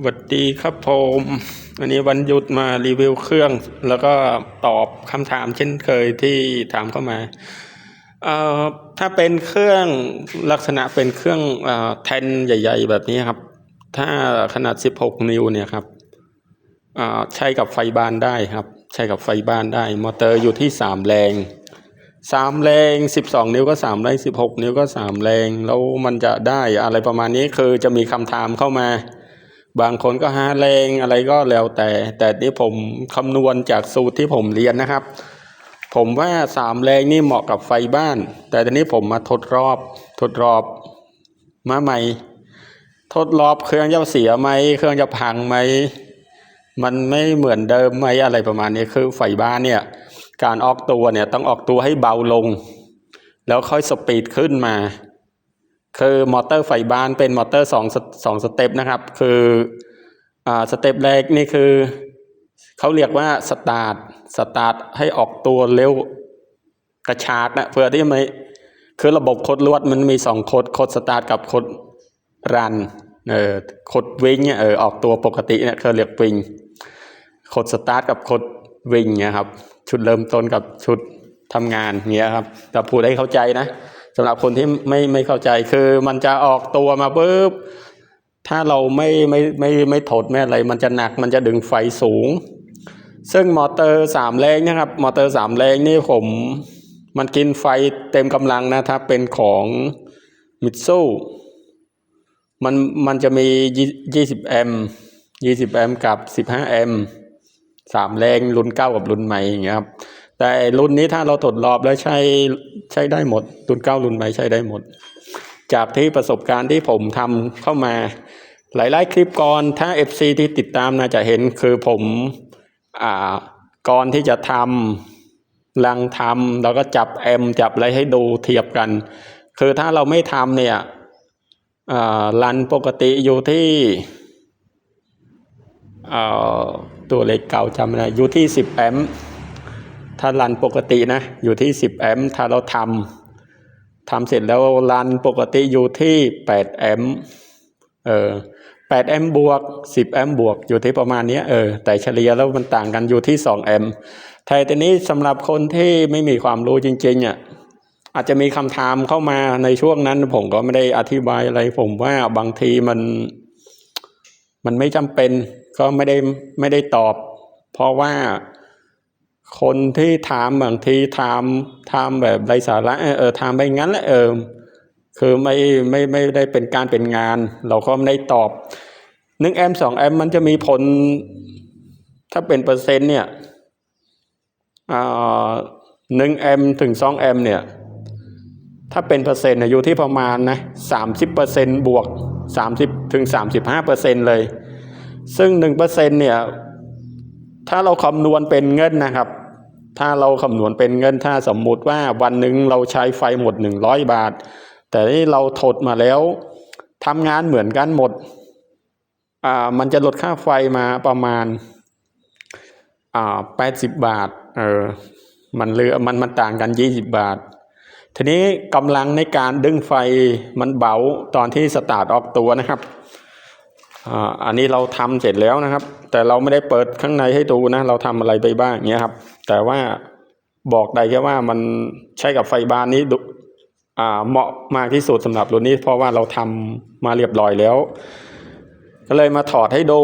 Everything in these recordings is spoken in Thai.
สวัสดีครับผมวันนี้วันหยุดมารีวิวเครื่อง แล้วก็ตอบคำถามเช่นเคยที่ถามเข้ามาเอ่อถ้าเป็นเครื่องลักษณะเป็นเครื่องเอ่อแทนใหญ่ ๆ แบบนี้ครับ ถ้าขนาด 16 นิ้วเนี่ยครับอ่าใช้กับไฟบ้านได้ครับ ใช้กับไฟบ้านได้ มอเตอร์อยู่ที่ 3 แรงสามแรง 12 นิ้วก็สามแรง 16 นิ้วก็สามแรง แล้วมันจะได้อะไรประมาณนี้คือจะมีคำถามเข้ามา บางคนก็หาแรงอะไรก็แล้วแต่ แต่นี่ผมคำนวณจากสูตรที่ผมเรียนนะครับ ผมว่าสามแรงนี่เหมาะกับไฟบ้าน แต่ตอนนี้ผมมาทดรอบ ทดรอบมาใหม่ ทดรอบเครื่องจะเสียไหมเครื่องจะพังไหมมันไม่เหมือนเดิมไหมอะไรประมาณนี้คือไฟบ้านเนี่ยการออกตัวเนี่ยต้องออกตัวให้เบาลง แล้วค่อยสปีดขึ้นมา คือมอเตอร์ไฟบ้านเป็นมอเตอร์สองสองสเต็ปนะครับ คืออ่าสเต็ปแรกนี่คือเขาเรียกว่าสตาร์ทสตาร์ทให้ออกตัวเร็วกระชากนะเพื่อที่ไม่คือระบบคดลวดมันมีสองคดคดสตาร์ทกับคดรันเออคดวิ่งเนี่ยเออออกตัวปกติเนี่ยเขาเรียกวิ่งคดสตาร์ทกับคดวิ่งเนี่ยครับ ชุดเริ่มต้นกับชุดทำงานเงี้ยครับแต่พูดให้เข้าใจนะ สำหรับคนที่ไม่ไม่เข้าใจคือมันจะออกตัวมาปุ๊บถ้าเราไม่ไม่ไม่ไม่ถดไม่อะไร มันจะหนักมันจะดึงไฟสูง ซึ่งมอเตอร์สามแรงนะครับ มอเตอร์สามแรงนี่ผมมันกินไฟเต็มกำลังนะถ้าเป็นของมิตซูมันมันจะมียี่สิบแอมยี่สิบแอมกับสิบห้าแอมสามแรงรุ่นเก้ากับรุ่นใหม่อย่างเงี้ยครับ แต่รุ่นนี้ถ้าเราทดรอบแล้วใช้ใช้ได้หมด รุ่นเก้ารุ่นใหม่ใช้ได้หมด จากที่ประสบการณ์ที่ผมทำเข้ามาหลายๆคลิปก่อนถ้า FC ที่ติดตามน่าจะเห็นคือผมอ่าก่อนที่จะทำลังทำแล้วก็จับแอมจับอะไรให้ดูเทียบกัน คือถ้าเราไม่ทำเนี่ยอ่ารันปกติอยู่ที่อ่อตัวเลขเก่าจำไม่ได้อยู่ที่ 10 แอมป์ ถ้ารันปกตินะอยู่ที่ 10 แอมป์ถ้าเราทำทำเสร็จแล้วรันปกติอยู่ที่ 8 แอมป์เออ8แอมป์บวก 10 แอมป์บวกอยู่ที่ประมาณนี้เออแต่เฉลี่ยแล้วมันต่างกันอยู่ที่ 2 แอมป์แต่ทีนี้สำหรับคนที่ไม่มีความรู้จริงๆอะอาจจะมีคำถามเข้ามาในช่วงนั้น ผมก็ไม่ได้อธิบายอะไร ผมว่าบางทีมัน มันไม่จำเป็นก็ไม่ได้ไม่ได้ตอบ เพราะว่า คนที่ถามบางทีถามถามแบบไร้สาระเออถามไปงั้นแหละเออคือไม่ไม่ไม่ได้เป็นการเป็นงาน เราก็ไม่ได้ตอบหนึ่งแอมสองแอมมันจะมีผล ถ้าเป็นเปอร์เซ็นต์เนี่ยหนึ่งแอมถึงสองแอมเนี่ย ถ้าเป็นเปอร์เซ็นต์เนี่ยอยู่ที่ประมาณนะสามสิบเปอร์เซ็นต์บวกสามสิบถึงสามสิบห้าเปอร์เซ็นต์เลย ซึ่งหนึ่งเปอร์เซ็นต์เนี่ย ถ้าเราคำนวณเป็นเงินนะครับ ถ้าเราคำนวณเป็นเงินถ้าสมมุติว่าวันหนึ่งเราใช้ไฟหมดหนึ่งร้อยบาท แต่ที่เราถดมาแล้วทำงานเหมือนกันหมดอ่ามันจะลดค่าไฟมาประมาณอ่าแปดสิบบาทเออมันเหลือมันมันต่างกันยี่สิบบาท ทีนี้กำลังในการดึงไฟมันเบาตอนที่สตาร์ทออกตัวนะครับ อันนี้เราทำเสร็จแล้วนะครับ แต่เราไม่ได้เปิดข้างในให้ดูนะ เราทำอะไรไปบ้างเงี้ยครับ แต่ว่าบอกได้แค่ว่ามันใช้กับไฟบานนี้ดูเหมาะมากที่สุดสำหรับรุ่นนี้ เพราะว่าเราทำมาเรียบร้อยแล้ว ก็เลยมาถอดให้ดู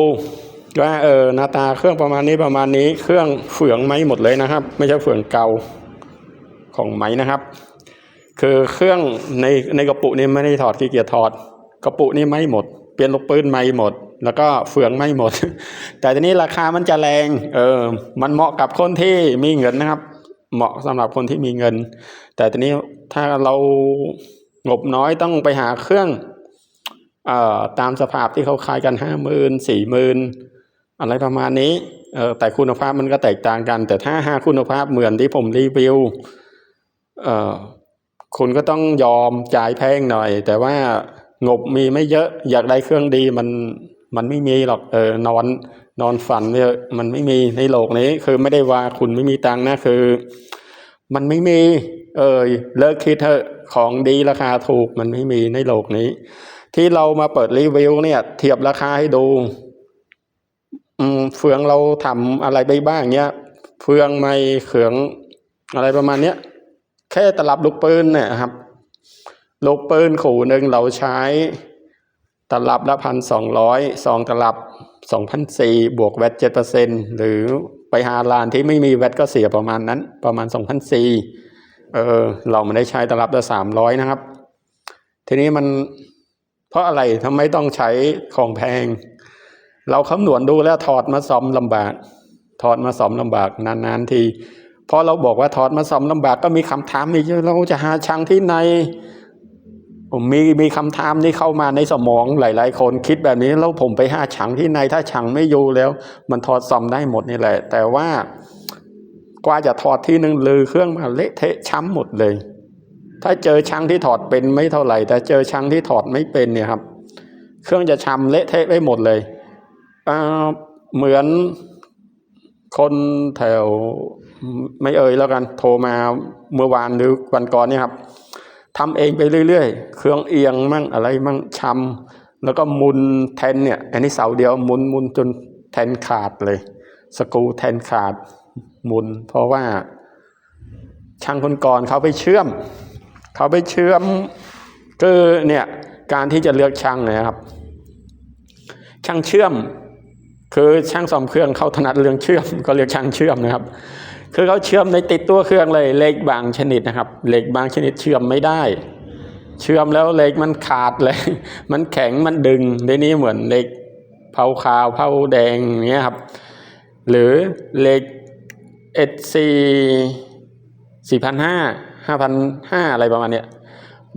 ว่าเออหน้าตาเครื่องประมาณนี้ประมาณนี้ เครื่องเฟืองไม้หมดเลยนะครับ ไม่ใช่เฟืองเก่าของไม้นะครับ คือเครื่องในในกระปุกนี่ไม่ได้ถอดขี้เกียจถอด กระปุกนี่ไม่หมด เปลี่ยนลูกปืนไม่หมด แล้วก็เฟืองไม่หมด แต่ทีนี้ราคามันจะแรงเออมันเหมาะกับคนที่มีเงินนะครับ เหมาะสำหรับคนที่มีเงิน แต่ทีนี้ถ้าเรางบน้อยต้องไปหาเครื่องเอ่อตามสภาพที่เขาขายกันห้าหมื่นสี่หมื่นอะไรประมาณนี้เออแต่คุณภาพมันก็แตกต่างกัน แต่ถ้าหาคุณภาพเหมือนที่ผมรีวิวเอ่อคุณก็ต้องยอมจ่ายแพงหน่อย แต่ว่า งบมีไม่เยอะ อยากได้เครื่องดีมันมันไม่มีหรอกเออนอนนอนฝันเนี่ยมันไม่มีในโลกนี้ คือไม่ได้ว่าคุณไม่มีตังค์นะคือ มันไม่มี เออเลิกคิดเถอะของดีราคาถูกมันไม่มีในโลกนี้ ที่เรามาเปิดรีวิวเนี่ย เทียบราคาให้ดูอืมเฟืองเราทำอะไรไปบ้างเนี้ยเฟืองไม้เขืองอะไรประมาณเนี้ยแค่ตลับลูกปืนเนี่ยครับ ลูกปืนขู่หนึ่งเราใช้ตลับละพันสองร้อยสองตลับสองพันสี่บวกแวตเจ็ดเปอร์เซ็นหรือไปหาร้านที่ไม่มีแวตก็เสียประมาณนั้น ประมาณสองพันสี่เออเราไม่ได้ใช้ตลับละสามร้อยนะครับ ทีนี้มันเพราะอะไรทำไมต้องใช้ของแพง เราคำนวณดูแล้วถอดมาซ่อมลำบาก ถอดมาซ่อมลำบากนานๆทีพอเราบอกว่าถอดมาซ่อมลำบากก็มีคำถามอีกเราจะหาช่างที่ไหน มมีมีคำถามนี้เข้ามาในสมองหลาย ๆ คนคิดแบบนี้แล้วผมไปหาช่างที่ไหนถ้าช่างไม่อยู่แล้ว มันถอดซ่อมได้หมดนี่แหละ แต่ว่ากว่าจะถอดที่หนึ่งลือเครื่องมาเละเทะช้ำหมดเลย ถ้าเจอช่างที่ถอดเป็นไม่เท่าไหร่ แต่เจอช่างที่ถอดไม่เป็นเนี่ยครับ เครื่องจะช้ำเละเทะไปหมดเลยอ่าเหมือนคนแถวไม่เอ่ยแล้วกัน โทรมาเมื่อวานหรือวันก่อนเนี่ยครับ ทำเองไปเรื่อยๆ เครื่องเอียงมั่งอะไรมั่งช้ำแล้วก็มุนแทนเนี่ย อันนี้เสาเดียวมุนมุนจนแทนขาดเลย สกูแทนขาดมุน เพราะว่าช่างคนก่อนเขาไปเชื่อม เขาไปเชื่อมคือเนี่ยการที่จะเลือกช่างนยครับ ช่างเชื่อม คือช่างซ่อมเครื่องเขาถนัดเรื่องเชื่อม ก็เรียกช่างเชื่อมนะครับ คือเขาเชื่อมในติดตัวเครื่องเลยเหล็กบางชนิดนะครับเหล็กบางชนิดเชื่อมไม่ได้ เชื่อมแล้วเหล็กมันขาดเลย มันแข็งมันดึงในนี้เหมือนเหล็กเผาขาวเผาแดงอย่างเงี้ยครับ หรือเหล็กเอซีสี่พันห้าห้าพันห้าอะไรประมาณเนี้ย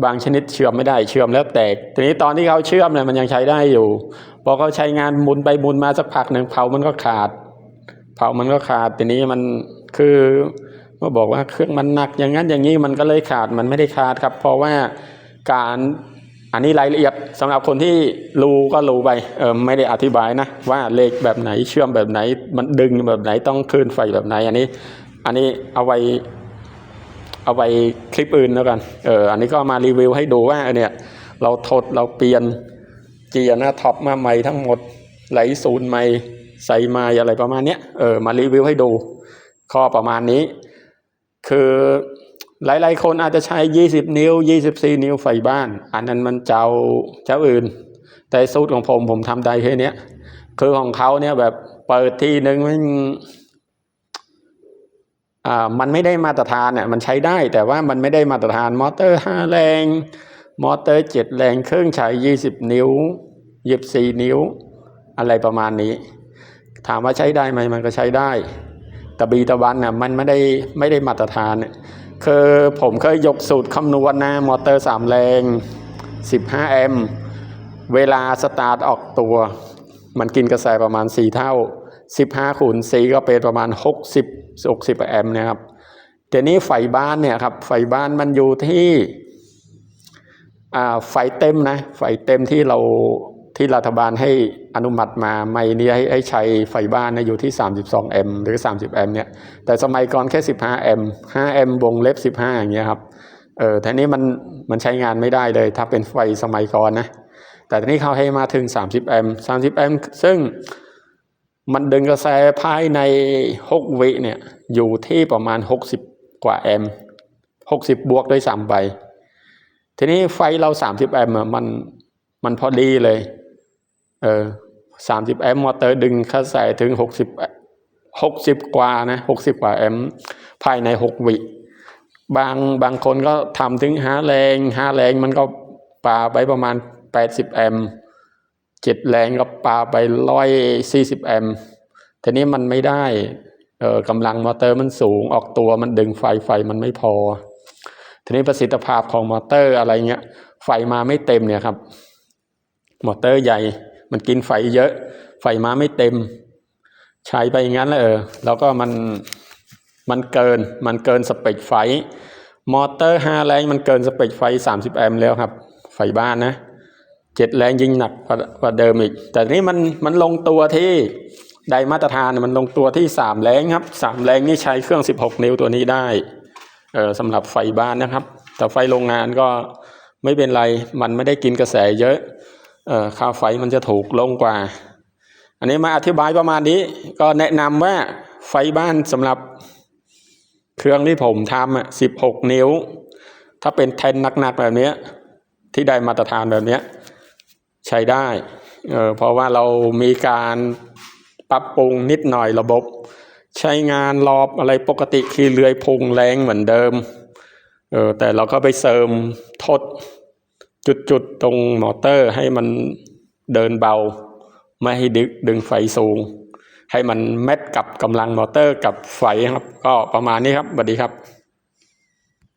บางชนิดเชื่อมไม่ได้เชื่อมแล้วแตก ทีนี้ตอนที่เขาเชื่อมเนี่ยมันยังใช้ได้อยู่พอเขาใช้งานหมุนไปหมุนมาสักพักหนึ่งเผามันก็ขาด เผามันก็ขาด ทีนี้มัน คือเมื่อบอกว่าเครื่องมันหนักอย่างนั้นอย่างนี้มันก็เลยขาดมันไม่ได้ขาดครับ เพราะว่าการอันนี้รายละเอียดสำหรับคนที่รู้ก็รู้ไปเออไม่ได้อธิบายนะว่าเลขแบบไหนเชื่อมแบบไหน มันดึงแบบไหนต้องคลื่นไฟแบบไหน อันนี้ อันนี้เอาไว้เอาไปคลิปอื่นแล้วกันเอออันนี้ก็มารีวิวให้ดูว่าเนี่ยเราทดเราเปลี่ยนเจียหน้าท็อปมาใหม่ทั้งหมดไหลศูนย์ใหม่ใส่มาอะไรประมาณเนี้ยเออมารีวิวให้ดู ข้อประมาณนี้ คือหลาย ๆ คนอาจจะใช้ 20 นิ้ว 24 นิ้วไฟบ้าน อันนั้นมันเจ้าเจ้าอื่น แต่สูตรของผมผมทำได้แค่นี้คือของเขาเนี่ยแบบเปิดทีหนึ่งมันอ่ามันไม่ได้มาตรฐานเนี่ยมันใช้ได้แต่ว่ามันไม่ได้มาตรฐานมอเตอร์ห้าแรง มอเตอร์เจ็ดแรงเครื่องใช้ยี่สิบนิ้วยี่สี่นิ้ว อะไรประมาณนี้ ถามว่าใช้ได้ไหมมันก็ใช้ได้ แต่บีตะวันน่ะมันไม่ได้ไม่ได้มาตรฐานเนี่ยคือผมเคยยกสูตรคำนวณนะมอเตอร์สามแรง 15 แอมป์เวลาสตาร์ทออกตัว มันกินกระแสประมาณ 4 เท่า 15คูณ4ก็เป็นประมาณ 60 60 แอมป์นะครับแต่นี้ไฟบ้านเนี่ยครับไฟบ้านมันอยู่ที่อ่าไฟเต็มนะไฟเต็มที่เรา ที่รัฐบาลให้อนุมัติมาไม่นี้ให้ให้ใช้ไฟบ้านนะอยู่ที่ 32 แอมป์หรือ 30 แอมป์เนี่ยแต่สมัยก่อนแค่ 15 แอมป์5แอมป์วงเล็บ 15 อย่างเงี้ยครับเออแต่นี้มันมันใช้งานไม่ได้เลย ถ้าเป็นไฟสมัยก่อนนะแต่ทีนี้เขาให้มาถึง 30 แอมป์30 แอมป์ซึ่งมันดึงกระแสภายใน 6 วิเนี่ยอยู่ที่ประมาณ 60 กว่าแอมป์60 บวกด้วยซ้ำไปทีนี้ไฟเรา 30 แอมป์มันมันพอดีเลย เออ30แอมป์มอเตอร์ดึงกระแสถึง60 60กว่านะ60กว่าแอมป์ภายใน6วิบางบางคนก็ทำถึงห้าแรงห้าแรงมันก็ปาไปประมาณ80แอมป์เจ็ดแรงก็ปาไป140แอมป์ทีนี้มันไม่ได้เออกำลังมอเตอร์มันสูงออกตัวมันดึงไฟไฟมันไม่พอ ทีนี้ประสิทธิภาพของมอเตอร์อะไรเงี้ยไฟมาไม่เต็มเนี่ยครับ มอเตอร์ใหญ่ มันกินไฟเยอะ ไฟมาไม่เต็ม ใช้ไปอย่างนั้นแล้วเออแล้วก็มันมันเกินมันเกินสเปคไฟ มอเตอร์ห้าแรงมันเกินสเปคไฟ 30 แอมป์แล้วครับ ไฟบ้านนะเจ็ดแรงยิ่งหนักกว่าวาเดิมอีก แต่นี่มันมันลงตัวที่ไดมาตรฐานมันลงตัวที่สามแรงครับสามแรงนี่ใช้เครื่อง16นิ้วตัวนี้ได้เออสำหรับไฟบ้านนะครับ แต่ไฟโรงงานก็ไม่เป็นไร มันไม่ได้กินกระแสเยอะ ค่าไฟมันจะถูกลงกว่า อันนี้มาอธิบายประมาณนี้ ก็แนะนำว่าไฟบ้านสำหรับเครื่องที่ผมทำอะสิบหกนิ้ว ถ้าเป็นแทนหนักๆแบบนี้ที่ได้มาตรฐานแบบนี้ใช้ได้เออเพราะว่าเรามีการปรับปรุงนิดหน่อยระบบ ใช้งานรอบอะไรปกติคือเลื่อยพุงแรงเหมือนเดิม เออแต่เราก็ไปเสริมทด จุดๆตรงมอเตอร์ให้มันเดินเบา ไม่ให้ดึงดึงไฟสูง ให้มันแมทกับกำลังมอเตอร์กับไฟครับ ก็ประมาณนี้ครับสวัสดีครับ